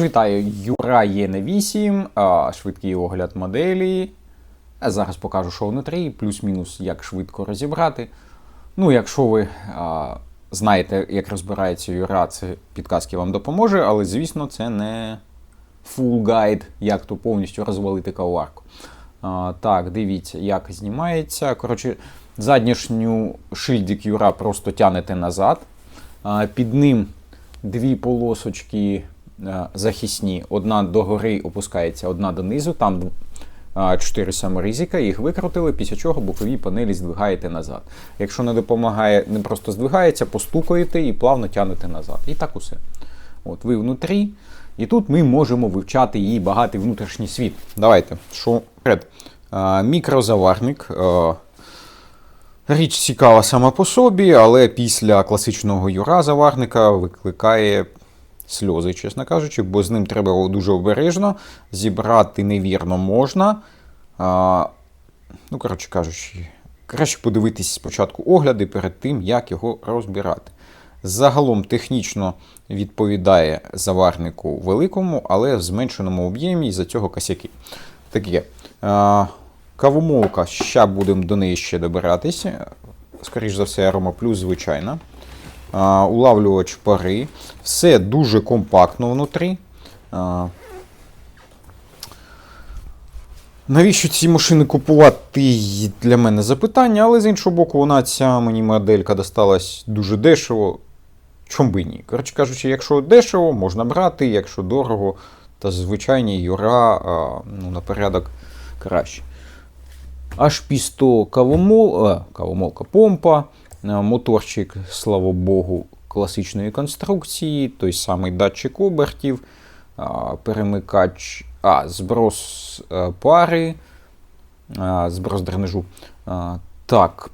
Вітаю, Юра єн 8, швидкий огляд моделі. А зараз покажу, що внутрі, плюс-мінус, як швидко розібрати. Ну, якщо ви а, знаєте, як розбирається Юра, це підказки вам допоможе, але, звісно, це не full guide, як то повністю розвалити каварку. А, так, дивіться, як знімається. Коротше, заднішню шильдик Юра просто тянете назад. А, під ним дві полосочки захисні. Одна догори опускається, одна донизу. Там е, чотири саморізика, їх викрутили, після чого бокові панелі здвигаєте назад. Якщо не допомагає, не просто здвигається, постукаєте і плавно тягнете назад. І так усе. От ви внутрі. І тут ми можемо вивчати її багатий внутрішній світ. Давайте, що вперед. Е, Мікрозаварник. е, Річ цікава сама по собі, але після класичного Юра заварника викликає сльози, чесно кажучи, бо з ним треба дуже обережно. Зібрати невірно можна. А, ну, коротше кажучи, краще подивитись спочатку огляди перед тим, як його розбирати. Загалом технічно відповідає заварнику великому, але в зменшеному об'ємі і за цього косяки. Таке. А, Кавомолка, ще будемо до неї ще добиратися. Скоріше за все, Арома Плюс, звичайно. Улавлювач пари. Все дуже компактно внутрі. Навіщо ці машини купувати? Для мене запитання, але з іншого боку, вона ця мені моделька досталась дуже дешево. Чом би ні? Коротше кажучи, якщо дешево, можна брати, якщо дорого, то звичайні юра ну, на порядок краще. H-100 кавомол, кавомолка помпа, моторчик, слава Богу, класичної конструкції, той самий датчик обертів, перемикач, а, зброс пари, зброс дренажу. Так,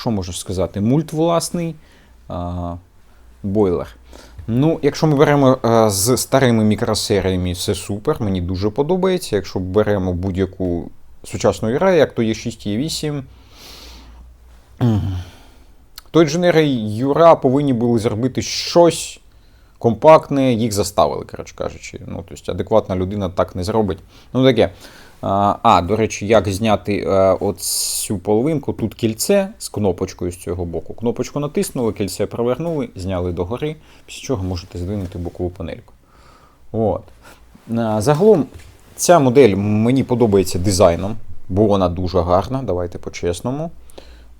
що можу сказати? Мульт власний, бойлер. Ну, якщо ми беремо е, з старими мікросеріями, все супер, мені дуже подобається. Якщо беремо будь-яку сучасну ігру, як то є 6 і 8. То інженери Юра повинні були зробити щось компактне, їх заставили, коротше кажучи. Ну, тобто адекватна людина так не зробить. Ну, таке. А, до речі, як зняти е, цю половинку, тут кільце з кнопочкою з цього боку. Кнопочку натиснули, кільце провернули, зняли догори, після чого можете здвинути бокову панельку. От. А, Загалом, ця модель мені подобається дизайном, бо вона дуже гарна, давайте по-чесному.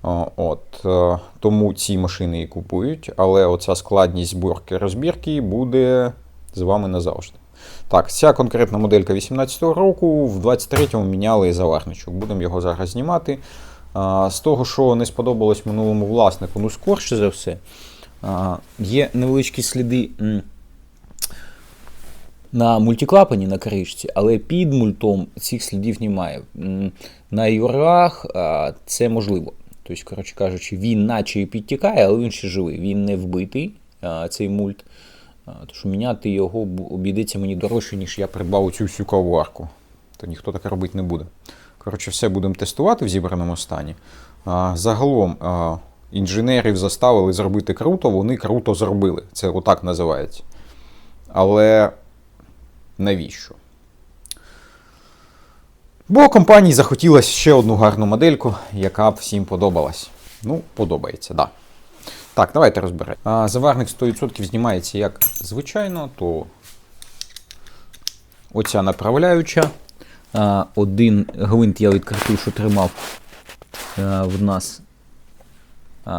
От, е, тому ці машини і купують, але оця складність зборки розбірки буде з вами назавжди. Так, ця конкретна моделька 18-го року, в 23-му міняли заварничок. Будемо його зараз знімати. З того, що не сподобалось минулому власнику, ну, скорше за все, є невеличкі сліди на мультиклапані на кришці, але під мультом цих слідів немає. На юрах це можливо. Тобто, коротше кажучи, він наче і підтікає, але він ще живий. Він не вбитий, цей мульт. Тож міняти його обійдеться мені дорожче, ніж я придбав цю всю каварку. То ніхто таке робити не буде. Коротше, все будемо тестувати в зібраному стані. Загалом інженерів заставили зробити круто, вони круто зробили. Це отак називається. Але навіщо? Бо компанії захотілося ще одну гарну модельку, яка б всім подобалась. Ну, подобається. Да. Так, давайте розберемо. Заварник 100% знімається як звичайно, то оця направляюча. Один гвинт я відкрутив, що тримав в нас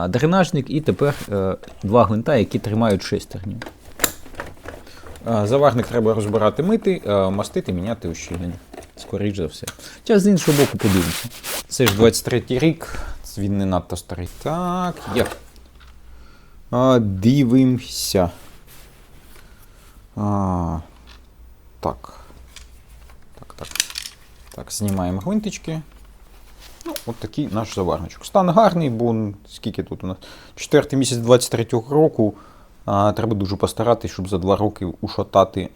дренажник, і тепер е, два гвинта, які тримають шестерню. Заварник треба розбирати мити, а, мастити, міняти ущільнення. Скоріш за все. Зараз з іншого боку подивимося. Це ж 23-й рік, він не надто старий. Так, є. А, дивимося. А, так. Так, так. Так, знімаємо гвинтички. Ну, от такий наш заварничок. Стан гарний, бо скільки тут у нас? Четвертий місяць 23-го року. А, треба дуже постаратись, щоб за два роки ушатати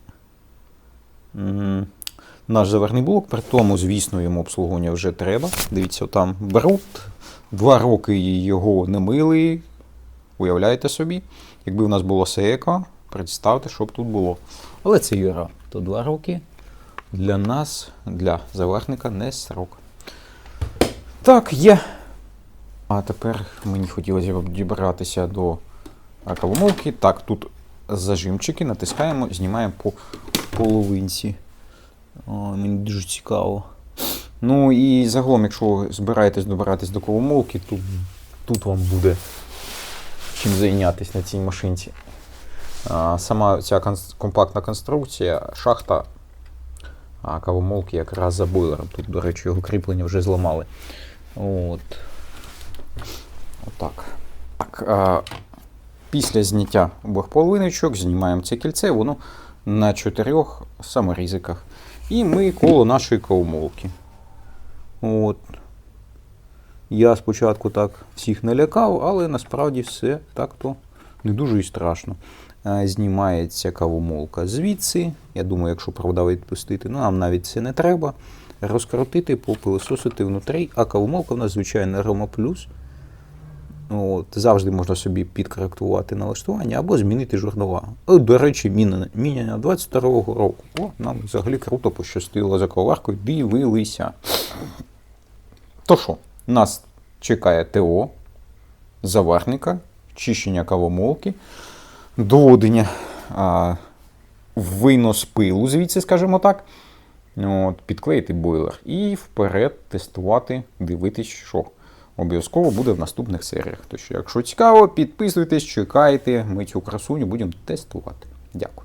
наш заварний блок. При тому, звісно, йому обслуговування вже треба. Дивіться, там берут. Два роки його не мили. Уявляєте собі, якби в нас було Сееко, представте, що б тут було. Але це Юра. то 2 роки для нас, для заверника, не срок. Так, є. А тепер мені хотілося б дібратися до кавомолки. Так, тут зажимчики, натискаємо, знімаємо по половинці. Мені дуже цікаво. Ну і загалом, якщо збираєтесь добиратись до кавомолки, то тут вам буде чим зайнятися на цій машинці. А, Сама ця компактна конструкція, шахта а кавомолки якраз за бойлером. Тут, до речі, його кріплення вже зламали. От. Отак. Так, а, після зняття обох половиночок знімаємо це кільце, воно на чотирьох саморізиках. І ми коло нашої кавомолки. От. Я спочатку так всіх налякав, але насправді все так-то не дуже і страшно. Е, Знімається кавомолка звідси. Я думаю, якщо правда відпустити, ну нам навіть це не треба. Розкрутити, попилососити внутрі, а кавомолка в нас звичайно Roma Plus. От, завжди можна собі підкоректувати налаштування або змінити журнала. О, до речі, міна, міня 22-го року. О, нам взагалі круто пощастило за коваркою. Дивилися. То що, нас чекає ТО, заварника, чищення кавомолки, доводення а, винос пилу, звідси, скажімо так. От, підклеїти бойлер і вперед тестувати, дивитись, що обов'язково буде в наступних серіях. Тож, якщо цікаво, підписуйтесь, чекайте, ми цю красуню будемо тестувати. Дякую.